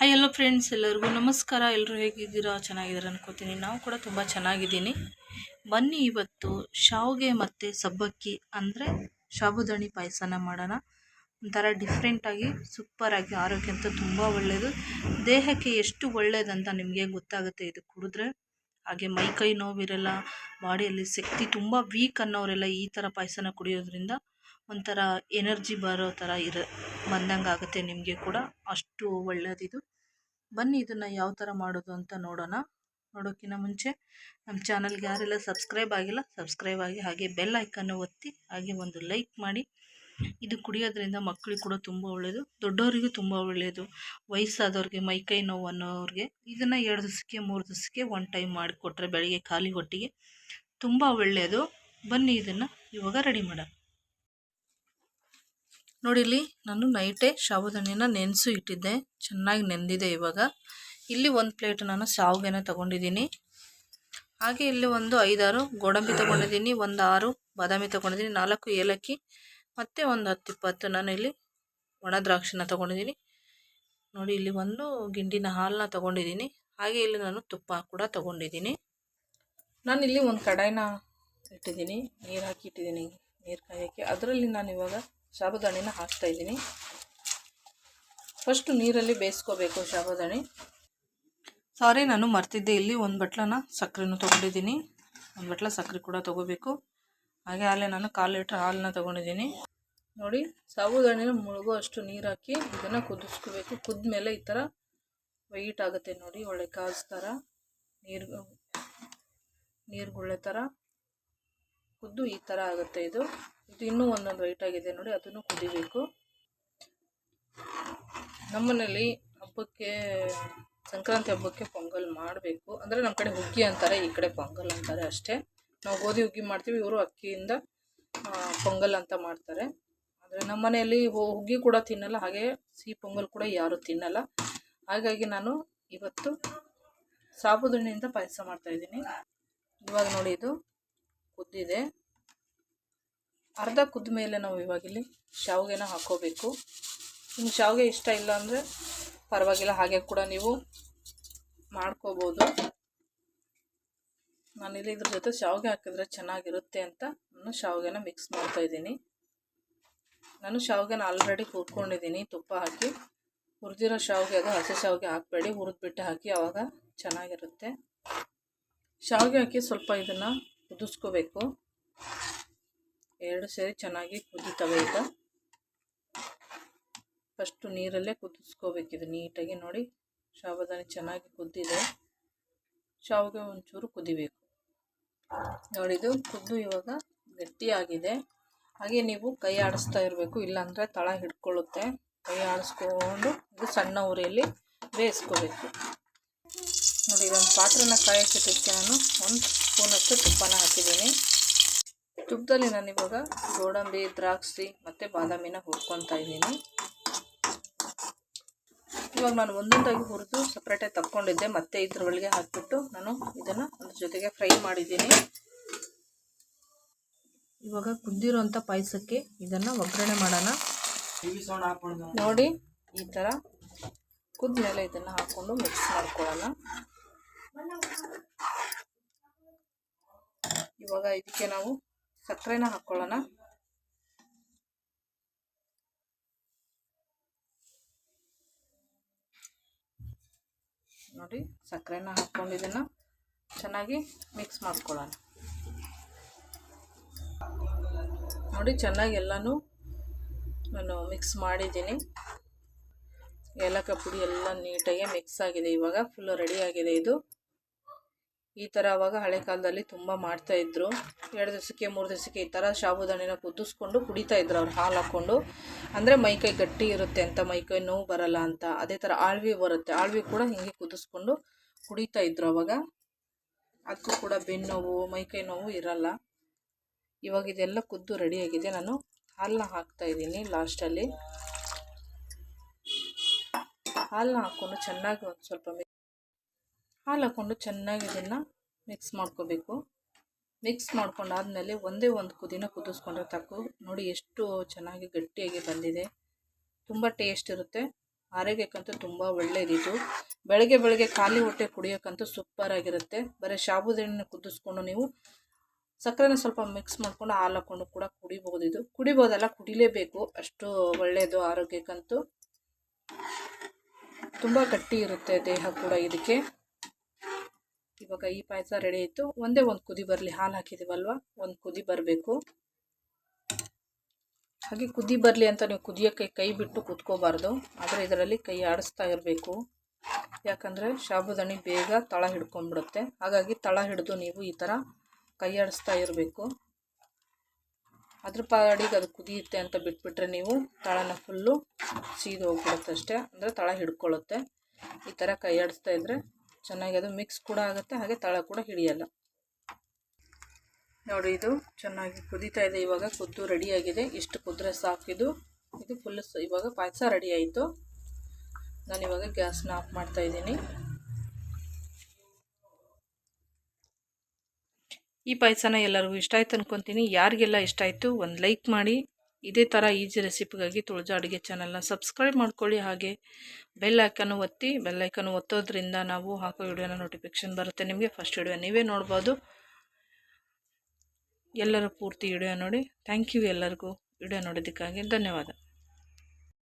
Hi ಎಲ್ಲೋ friends ಎಲ್ಲರಿಗೂ ನಮಸ್ಕಾರ. ಎಲ್ಲರೂ ಹೇಗಿದ್ದೀರಾ? ಚೆನ್ನಾಗಿದ್ದೀರಾ ಅನ್ಕೋತೀನಿ. ನಾವು ಕೂಡ ತುಂಬ ಚೆನ್ನಾಗಿದ್ದೀನಿ. ಬನ್ನಿ ಇವತ್ತು ಶಾವಿಗೆ ಮತ್ತು ಸಬ್ಬಕ್ಕಿ ಅಂದರೆ ಸಾಬುದಾಣಿ ಪಾಯಸನ ಮಾಡೋಣ. ಒಂಥರ ಡಿಫ್ರೆಂಟಾಗಿ ಸೂಪರಾಗಿ ಆರೋಗ್ಯ ಅಂತ ತುಂಬ ಒಳ್ಳೆಯದು ದೇಹಕ್ಕೆ ಎಷ್ಟು ಒಳ್ಳೆಯದಂತ ನಿಮಗೆ ಗೊತ್ತಾಗುತ್ತೆ ಇದು ಕುಡಿದ್ರೆ. ಹಾಗೆ ಮೈ ಕೈ ನೋವಿರಲ್ಲ, ಬಾಡಿಯಲ್ಲಿ ಶಕ್ತಿ ತುಂಬ ವೀಕ್ ಅನ್ನೋರೆಲ್ಲ ಈ ಥರ ಪಾಯಸನ ಕುಡಿಯೋದ್ರಿಂದ ಒಂಥರ ಎನರ್ಜಿ ಬರೋ ಥರ ಇರ, ಬಂದಂಗೆ ಆಗುತ್ತೆ ನಿಮಗೆ ಕೂಡ. ಅಷ್ಟು ಒಳ್ಳೆಯದಿದು ಬನ್ನಿ ಇದನ್ನು ಯಾವ ಥರ ಮಾಡೋದು ಅಂತ ನೋಡೋಣ. ನೋಡೋಕ್ಕಿಂತ ಮುಂಚೆ ನಮ್ಮ ಚಾನಲ್ಗೆ ಯಾರೆಲ್ಲ ಸಬ್ಸ್ಕ್ರೈಬ್ ಆಗಿಲ್ಲ ಸಬ್ಸ್ಕ್ರೈಬ್ ಆಗಿ ಹಾಗೆ ಬೆಲ್ ಐಕನ್ನು ಒತ್ತಿ ಹಾಗೆ ಒಂದು ಲೈಕ್ ಮಾಡಿ. ಇದು ಕುಡಿಯೋದ್ರಿಂದ ಮಕ್ಕಳಿಗೆ ಕೂಡ ತುಂಬ ಒಳ್ಳೆಯದು ದೊಡ್ಡವರಿಗೂ ತುಂಬ ಒಳ್ಳೆಯದು ವಯಸ್ಸಾದವ್ರಿಗೆ ಮೈಕೈ ನೋವು ಅನ್ನೋರಿಗೆ ಇದನ್ನು ಎರಡು ದಿವಸಕ್ಕೆ, ಮೂರು ದಿವಸಕ್ಕೆ ಒನ್ ಟೈಮ್ ಮಾಡಿಕೊಟ್ರೆ ಬೆಳಗ್ಗೆ ಖಾಲಿ ಹೊಟ್ಟಿಗೆ ತುಂಬ ಒಳ್ಳೆಯದು ಬನ್ನಿ ಇದನ್ನು ಇವಾಗ ರೆಡಿ ಮಾಡೋಣ ನೋಡಿ ಇಲ್ಲಿ ನಾನು ನೈಟೇ ಶಾವುದಣ್ಣಿನ ನೆನೆಸು ಇಟ್ಟಿದ್ದೆ. ಚೆನ್ನಾಗಿ ನೆಂದಿದೆ ಇವಾಗ. ಇಲ್ಲಿ ಒಂದು ಪ್ಲೇಟ್ ನಾನು ಶಾವಿಗೆನ ತೊಗೊಂಡಿದ್ದೀನಿ. ಹಾಗೆ ಇಲ್ಲಿ ಒಂದು ಐದಾರು ಗೋಡಂಬಿ ತೊಗೊಂಡಿದ್ದೀನಿ, ಒಂದು ಆರು ಬಾದಾಮಿ ತೊಗೊಂಡಿದ್ದೀನಿ, ನಾಲ್ಕು ಏಲಕ್ಕಿ ಮತ್ತು ಒಂದು ಹತ್ತು ಇಪ್ಪತ್ತು ನಾನು ಇಲ್ಲಿ ಒಣ ದ್ರಾಕ್ಷಿನ ತೊಗೊಂಡಿದ್ದೀನಿ. ನೋಡಿ, ಇಲ್ಲಿ ಒಂದು ಗಿಂಡಿನ ಹಾಲನ್ನ ತೊಗೊಂಡಿದ್ದೀನಿ. ಹಾಗೆ ಇಲ್ಲಿ ನಾನು ತುಪ್ಪ ಕೂಡ ತೊಗೊಂಡಿದ್ದೀನಿ. ನಾನು ಇಲ್ಲಿ ಒಂದು ಕಡಾಯಿನ ಇಟ್ಟಿದ್ದೀನಿ. ನೀರು ಹಾಕಿ ಇಟ್ಟಿದ್ದೀನಿ ನೀರು ಕಾಯೋಕ್ಕೆ. ಅದರಲ್ಲಿ ನಾನು ಇವಾಗ ಶಾಬುದಾಣಿನ ಹಾಕ್ತಾ ಇದ್ದೀನಿ. ಫಸ್ಟು ನೀರಲ್ಲಿ ಬೇಯಿಸ್ಕೋಬೇಕು ಸಾಬುದಾಣಿ ಸಾರಿ, ನಾನು ಮರ್ತಿದ್ದೆ. ಇಲ್ಲಿ ಒಂದು ಬಟ್ಲನ ಸಕ್ಕರೆನೂ ತೊಗೊಂಡಿದ್ದೀನಿ. ಒಂದು ಬಟ್ಲ ಸಕ್ಕರೆ ಕೂಡ ತೊಗೋಬೇಕು. ಹಾಗೆ ಅಲ್ಲೇ ನಾನು ಕಾಲು ಲೀಟ್ರ್ ಹಾಲನ್ನ ತೊಗೊಂಡಿದ್ದೀನಿ. ನೋಡಿ, ಸಾಬುದಾಣಿನ ಮುಳುಗೋ ಅಷ್ಟು ನೀರು ಹಾಕಿ ಇದನ್ನು ಕುದಿಸ್ಕೋಬೇಕು. ಕುದ್ದ ಮೇಲೆ ಈ ಥರ ವೈಟ್ ಆಗುತ್ತೆ ನೋಡಿ, ಒಳ್ಳೆ ಕಾಸ್ ಥರ ನೀರು, ನೀರುಗುಳ್ಳೆ ಥರ ಕುದ್ದು ಈ ಥರ ಆಗುತ್ತೆ ಇದು. ಇದು ಇನ್ನೂ ಒಂದೊಂದು ವೈಟ್ ಆಗಿದೆ ನೋಡಿ, ಅದನ್ನು ಕುದಿಬೇಕು. ನಮ್ಮನೇಲಿ ಹಬ್ಬಕ್ಕೆ, ಸಂಕ್ರಾಂತಿ ಹಬ್ಬಕ್ಕೆ ಪೊಂಗಲ್ ಮಾಡಬೇಕು. ಅಂದರೆ ನಮ್ಮ ಕಡೆ ಹುಗ್ಗಿ ಅಂತಾರೆ, ಈ ಕಡೆ ಪೊಂಗಲ್ ಅಂತಾರೆ ಅಷ್ಟೇ. ನಾವು ಗೋಧಿ ಹುಗ್ಗಿ ಮಾಡ್ತೀವಿ, ಇವರು ಅಕ್ಕಿಯಿಂದ ಪೊಂಗಲ್ ಅಂತ ಮಾಡ್ತಾರೆ. ಆದರೆ ನಮ್ಮ ಮನೆಯಲ್ಲಿ ಹುಗ್ಗಿ ಕೂಡ ತಿನ್ನಲ್ಲ, ಹಾಗೆ ಸಿಹಿ ಪೊಂಗಲ್ ಕೂಡ ಯಾರು ತಿನ್ನಲ್ಲ. ಹಾಗಾಗಿ ನಾನು ಇವತ್ತು ಸಾಬುದಣ್ಣಿಯಿಂದ ಪಾಯಸ ಮಾಡ್ತಾಯಿದ್ದೀನಿ ಇವಾಗ ನೋಡಿ ಇದು ಕುದ್ದಿದೆ. ಅರ್ಧ ಕುದ್ದ ಮೇಲೆ ನಾವು ಇವಾಗಿಲ್ಲಿ ಶಾವಿಗೆನ ಹಾಕೋಬೇಕು ನಿಮ್ಗೆ ಶಾವಿಗೆ ಇಷ್ಟ ಇಲ್ಲ ಅಂದರೆ ಪರವಾಗಿಲ್ಲ, ಹಾಗೆ ಕೂಡ ನೀವು ಮಾಡ್ಕೋಬೋದು. ನಾನಿಲ್ಲಿ ಇದ್ರ ಜೊತೆ ಶಾವಿಗೆ ಹಾಕಿದ್ರೆ ಚೆನ್ನಾಗಿರುತ್ತೆ ಅಂತ ನಾನು ಶಾವಿಗೆನ ಮಿಕ್ಸ್ ಮಾಡ್ತಾ ಇದ್ದೀನಿ. ನಾನು ಶಾವಿಗೆನ ಆಲ್ರೆಡಿ ಹುರ್ಕೊಂಡಿದ್ದೀನಿ, ತುಪ್ಪ ಹಾಕಿ. ಹುರಿದಿರೋ ಶಾವಿಗೆ ಅದು ಹಸಿ ಶಾವಿಗೆ ಹಾಕಬೇಡಿ, ಹುರಿದ್ಬಿಟ್ಟು ಹಾಕಿ ಆವಾಗ ಚೆನ್ನಾಗಿರುತ್ತೆ. ಶಾವಿಗೆ ಹಾಕಿ ಸ್ವಲ್ಪ ಇದನ್ನು ಕುದಿಸ್ಕೋಬೇಕು. ಎರಡು ಸೇರಿ ಚೆನ್ನಾಗಿ ಕುದಿತವೆ ಈಗ. ಫಸ್ಟು ನೀರಲ್ಲೇ ಇದು ನೀಟಾಗಿ ನೋಡಿ. ಶಾವಧಾನಿ ಚೆನ್ನಾಗಿ ಕುದ್ದಿದೆ. ಶಾವಿಗೆ ಒಂಚೂರು ಕುದಿಬೇಕು. ನೋಡಿದು ಕುದ್ದು ಇವಾಗ ಗಟ್ಟಿಯಾಗಿದೆ. ಹಾಗೆ ನೀವು ಕೈ ಆಡಿಸ್ತಾ ಇರಬೇಕು, ಇಲ್ಲಾಂದರೆ ತಳ ಹಿಡ್ಕೊಳ್ಳುತ್ತೆ. ಕೈ ಆಡಿಸ್ಕೊಂಡು ಇದು ಸಣ್ಣ ಉರಿಯಲ್ಲಿ ಬೇಯಿಸ್ಕೋಬೇಕು. ನೋಡಿ, ಇದೊಂದು ಪಾತ್ರೆನ ಕಾಯಕ್ಕಿಟ್ಟಕ್ಕೆ ನಾನು ಒಂದು ಸ್ಪೂನಷ್ಟು ತುಪ್ಪನ ಹಾಕಿದ್ದೀನಿ. ತುಪ್ಪದಲ್ಲಿ ನಾನಿವಾಗ ಗೋಡಂಬಿ, ದ್ರಾಕ್ಷಿ ಮತ್ತು ಬಾದಾಮಿನ ಹುರ್ಕೊತಾ ಇದ್ದೀನಿ. ಇವಾಗ ನಾನು ಒಂದೊಂದಾಗಿ ಹುರಿದು ಸಪ್ರೇಟಾಗಿ ತಕ್ಕೊಂಡಿದ್ದೆ. ಮತ್ತೆ ಇದ್ರ ಒಳಗೆ ಹಾಕಿಬಿಟ್ಟು ನಾನು ಇದನ್ನು ಅದ್ರ ಜೊತೆಗೆ ಫ್ರೈ ಮಾಡಿದ್ದೀನಿ. ಇವಾಗ ಕುದ್ದಿರೋಂಥ ಪಾಯಸಕ್ಕೆ ಇದನ್ನು ಒಗ್ಗರಣೆ ಮಾಡೋಣ. ನೋಡಿ, ಈ ಥರ ಕುದ್ಮೇಲೆ ಇದನ್ನು ಹಾಕ್ಕೊಂಡು ಮಿಕ್ಸ್ ಮಾಡ್ಕೊಳ್ಳೋಣ. ಇವಾಗ ಇದಕ್ಕೆ ನಾವು ಸಕ್ಕರೆನ ಹಾಕ್ಕೊಳ್ಳೋಣ. ನೋಡಿ ಸಕ್ಕರೆನ ಹಾಕ್ಕೊಂಡು ಚೆನ್ನಾಗಿ ಮಿಕ್ಸ್ ಮಾಡ್ಕೊಳ್ಳೋಣ. ನೋಡಿ ಚೆನ್ನಾಗಿ ಎಲ್ಲನೂ ನಾನು ಮಿಕ್ಸ್ ಮಾಡಿದ್ದೀನಿ. ಏಲಕ್ಕ ಪುಡಿ ಎಲ್ಲ ನೀಟಾಗಿ ಮಿಕ್ಸ್ ಆಗಿದೆ. ಇವಾಗ ಫುಲ್ಲು ರೆಡಿ ಆಗಿದೆ ಇದು. ಈ ಥರ ಅವಾಗ ಹಳೆ ಕಾಲದಲ್ಲಿ ತುಂಬ ಮಾಡ್ತಾಯಿದ್ರು ಎರಡು ದಿವಸಕ್ಕೆ, ಮೂರು ದಿವಸಕ್ಕೆ ಈ ಥರ ಸಾಬುದಾಣಿನ ಕುದಿಸ್ಕೊಂಡು ಕುಡಿತಾಯಿದ್ರು ಅವ್ರು ಹಾಲು ಹಾಕ್ಕೊಂಡು ಅಂದರೆ ಮೈಕೈ ಗಟ್ಟಿ ಇರುತ್ತೆ ಅಂತ ಮೈಕೈ ನೋವು ಬರಲ್ಲ ಅಂತ, ಅದೇ ಥರ ಆಳ್ವಿ ಬರುತ್ತೆ. ಆಳ್ವಿ ಕೂಡ ಹೀಗೆ ಕುದಿಸ್ಕೊಂಡು ಕುಡಿತಾ ಇದ್ರು ಅವಾಗ. ಅದಕ್ಕೂ ಕೂಡ ಬೆನ್ನೋವು ಮೈಕೈ ನೋವು ಇರಲ್ಲ. ಇವಾಗ ಇದೆಲ್ಲ ಕುದ್ದು ರೆಡಿಯಾಗಿದೆ ನಾನು ಹಾಲನ್ನ ಹಾಕ್ತಾಯಿದ್ದೀನಿ ಲಾಸ್ಟಲ್ಲಿ ಹಾಲನ್ನ ಹಾಕ್ಕೊಂಡು ಚೆನ್ನಾಗಿ ಒಂದು ಸ್ವಲ್ಪ ಹಾಲು ಹಾಕ್ಕೊಂಡು ಚೆನ್ನಾಗಿ ಇದನ್ನು ಮಿಕ್ಸ್ ಮಾಡ್ಕೋಬೇಕು. ಮಿಕ್ಸ್ ಮಾಡ್ಕೊಂಡಾದಮೇಲೆ ಒಂದೇ ಒಂದು ಕುದಿನ ಕುದಿಸ್ಕೊಂಡ್ರೆ ತಕ್ಕು. ನೋಡಿ ಎಷ್ಟು ಚೆನ್ನಾಗಿ ಗಟ್ಟಿಯಾಗಿ ಬಂದಿದೆ. ತುಂಬ ಟೇಸ್ಟ್ ಇರುತ್ತೆ. ಆರೋಗ್ಯಕ್ಕಂತೂ ತುಂಬ ಒಳ್ಳೆಯದಿದು ಬೆಳಗ್ಗೆ ಬೆಳಗ್ಗೆ ಖಾಲಿ ಹೊಟ್ಟೆ ಕುಡಿಯೋಕ್ಕಂತೂ ಸೂಪರ್ ಆಗಿರುತ್ತೆ. ಬರೀ ಸಾಬುದಾಣಿನ ಕುದಿಸ್ಕೊಂಡು ನೀವು ಸಕ್ಕರೆನ ಸ್ವಲ್ಪ ಮಿಕ್ಸ್ ಮಾಡ್ಕೊಂಡು ಹಾಲು ಹಾಕ್ಕೊಂಡು ಕೂಡ ಕುಡಿಬೋದು ಇದು. ಕುಡಿಬೋದಲ್ಲ ಕುಡಿಲೇಬೇಕು. ಅಷ್ಟು ಒಳ್ಳೆಯದು ಆರೋಗ್ಯಕ್ಕಂತೂ. ತುಂಬ ಗಟ್ಟಿ ಇರುತ್ತೆ ದೇಹ ಕೂಡ ಇದಕ್ಕೆ. ಇವಾಗ ಈ ಪಾಯಸ ರೆಡಿ ಆಯಿತು. ಒಂದೇ ಒಂದು ಕುದಿ ಬರಲಿ, ಹಾಲು ಹಾಕಿದ್ದೀವಲ್ವ ಒಂದು ಕುದಿ ಬರಬೇಕು. ಹಾಗೆ ಕುದಿ ಬರಲಿ ಅಂತ ನೀವು ಕುದಿಯೋಕ್ಕೆ ಕೈ ಬಿಟ್ಟು ಕುತ್ಕೋಬಾರ್ದು. ಆದರೆ ಇದರಲ್ಲಿ ಕೈ ಆಡಿಸ್ತಾ ಇರಬೇಕು. ಯಾಕಂದರೆ ಸಾಬುದಾಣಿ ಬೇಗ ತಳ ಹಿಡ್ಕೊಂಡ್ಬಿಡುತ್ತೆ. ಹಾಗಾಗಿ ತಳ ಹಿಡಿದು ನೀವು ಈ ಥರ ಕೈ ಆಡಿಸ್ತಾ ಇರಬೇಕು. ಅದ್ರ ಪಾಡಿಗೆ ಅದು ಕುದಿಯುತ್ತೆ ಅಂತ ಬಿಟ್ಬಿಟ್ರೆ ನೀವು ತಳನ ಫುಲ್ಲು ಸೀದು ಹೋಗ್ಬಿಡುತ್ತೆ ಅಷ್ಟೇ. ಅಂದರೆ ತಳ ಹಿಡ್ಕೊಳ್ಳುತ್ತೆ. ಈ ಥರ ಕೈ ಆಡಿಸ್ತಾ ಇದ್ದರೆ ಚೆನ್ನಾಗಿ ಅದು ಮಿಕ್ಸ್ ಕೂಡ ಆಗುತ್ತೆ, ಹಾಗೆ ತಳ ಕೂಡ ಹಿಡಿಯಲ್ಲ. ನೋಡಿ, ಇದು ಚೆನ್ನಾಗಿ ಕುದೀತಾ ಇದೆ. ಇವಾಗ ಕುದ್ದು ರೆಡಿಯಾಗಿದೆ ಇಷ್ಟು ಕುದ್ರೆ ಸಾಕಿದು ಇದು. ಫುಲ್ ಇವಾಗ ಪಾಯಸ ರೆಡಿ ಆಯಿತು. ಇವಾಗ ಗ್ಯಾಸ್ನ ಆಫ್ ಮಾಡ್ತಾ ಇದ್ದೀನಿ. ಈ ಪಾಯಸನ ಎಲ್ಲರಿಗೂ ಇಷ್ಟ ಆಯ್ತು ಅನ್ಕೊತೀನಿ. ಯಾರಿಗೆಲ್ಲ ಇಷ್ಟ ಆಯಿತು, ಒಂದು ಲೈಕ್ ಮಾಡಿ. ಇದೇ ಥರ ಈಜಿ ರೆಸಿಪಿಗಾಗಿ ತುಳಜಾ ಅಡುಗೆ ಚಾನಲ್ನ ಸಬ್ಸ್ಕ್ರೈಬ್ ಮಾಡ್ಕೊಳ್ಳಿ. ಹಾಗೆ ಬೆಲ್ ಐಕನ್ನು ಒತ್ತಿ, ಬೆಲ್ ಐಕನ್ನು ಒತ್ತೋದ್ರಿಂದ ನಾವು ಹಾಕೋ ವಿಡಿಯೋನ ನೋಟಿಫಿಕೇಷನ್ ಬರುತ್ತೆ ನಿಮಗೆ. ಫಸ್ಟ್ ವಿಡಿಯೋ ನೀವೇ ನೋಡ್ಬೋದು. ಎಲ್ಲರೂ ಪೂರ್ತಿ ವಿಡಿಯೋ ನೋಡಿ. ಥ್ಯಾಂಕ್ ಯು ಎಲ್ಲರಿಗೂ. ವಿಡಿಯೋ ನೋಡೋದಕ್ಕಾಗಿ ಧನ್ಯವಾದ.